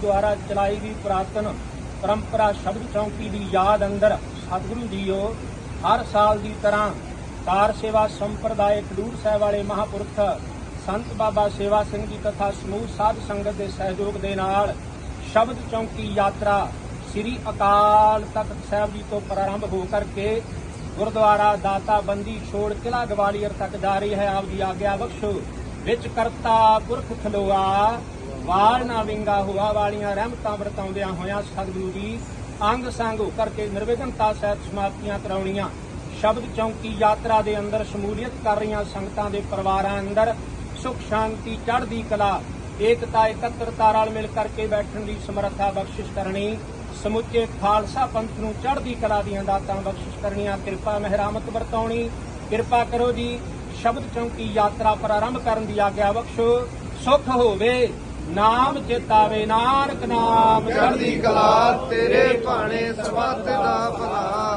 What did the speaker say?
ਦੁਆਰਾ ਚਲਾਈ ਗਈ ਪੁਰਾਤਨ ਪਰੰਪਰਾ ਸ਼ਬਦ ਚੌਂਕੀ ਦੀ ਯਾਦ ਅੰਦਰ ਸਤਿਗੁਰੂ ਜੀਓ ਹਰ ਸਾਲ ਦੀ ਤਰ੍ਹਾਂ ਕਾਰ ਸੇਵਾ ਸੰਪਰਦਾਇ ਖਡੂਰ ਸਾਹਿਬ ਵਾਲੇ ਮਹਾਪੁਰਖ ਸੰਤ ਬਾਬਾ ਸੇਵਾ ਸਿੰਘ ਜੀ ਤਥਾ ਸਮੂਹ ਸਾਧ ਸੰਗਤ ਦੇ ਸਹਿਯੋਗ ਦੇ ਨਾਲ ਸ਼ਬਦ ਚੌਂਕੀ ਯਾਤਰਾ ਸ੍ਰੀ ਅਕਾਲ ਤਖਤ ਸਾਹਿਬ ਜੀ ਤੋਂ ਪ੍ਰਾਰੰਭ ਹੋ ਕਰਕੇ ਗੁਰਦੁਆਰਾ ਦਾਤਾ ਬੰਦੀ ਛੋੜ ਕਿਲਾ ਗਵਾਲੀਅਰ ਤੱਕ ਜਾ ਰਹੀ ਹੈ। ਆਪ ਦੀ ਆਗਿਆ ਬਖਸ਼ੋ ਵਿੱਚ ਕਰਤਾ ਪੁਰਖ ਖਲੋਆ। ਵਾਲ ਨਾ ਵਿੰਗਾ ਹੁਆ ਵਾਲੀਆਂ ਰਹਿਮਤਾਂ ਵਰਤਾਉਂਦਿਆਂ ਹੋਇਆਂ ਸਤਿਗੁਰੂ ਜੀ ਅੰਗ ਸੰਗ ਕਰਕੇ ਨਿਰਵਿਘਨਤਾ ਸਹਿਤ ਸਮਾਪਤੀਆਂ ਕਰਾਉਣੀਆਂ। ਸ਼ਬਦ ਚੌਂਕੀ ਯਾਤਰਾ ਦੇ ਅੰਦਰ ਸ਼ਮੂਲੀਅਤ ਕਰ ਰਹੀਆਂ ਸੰਗਤਾਂ ਦੇ ਪਰਿਵਾਰਾਂ ਅੰਦਰ ਸੁਖ ਸ਼ਾਂਤੀ ਚੜ੍ਹਦੀ ਕਲਾ, ਏਕਤਾ, ਇਕੱਤਰਤਾ ਨਾਲ ਮਿਲ ਕਰਕੇ ਬੈਠਣ ਦੀ ਸਮਰੱਥਾ ਬਖਸ਼ਿਸ਼ ਕਰਨੀ, ਸਮੁੱਚੇ ਖਾਲਸਾ ਪੰਥ ਨੂੰ ਚੜ੍ਹਦੀ ਕਲਾ ਦੀਆਂ ਦਾਤਾਂ ਬਖਸ਼ਿਸ਼ ਕਰਨੀਆਂ, ਕਿਰਪਾ ਮਹਿਰਾਮਤ ਵਰਤਾਉਣੀ, ਕਿਰਪਾ ਕਰੋ ਜੀ, ਸ਼ਬਦ ਚੌਂਕੀ ਯਾਤਰਾ ਪ੍ਰਾਰੰਭ ਕਰਨ ਦੀ ਆਗਿਆ ਬਖਸ਼ੋ, ਸੁਖ ਹੋਵੇ। ਨਾਮ ਚੇਤਾਵੇ ਨਾਨਕ ਨਾਮ। ਚੜ੍ਹਦੀ ਕਲਾ ਤੇਰੇ ਭਾਣੇ ਸਬਤ ਦਾ ਭਲਾ।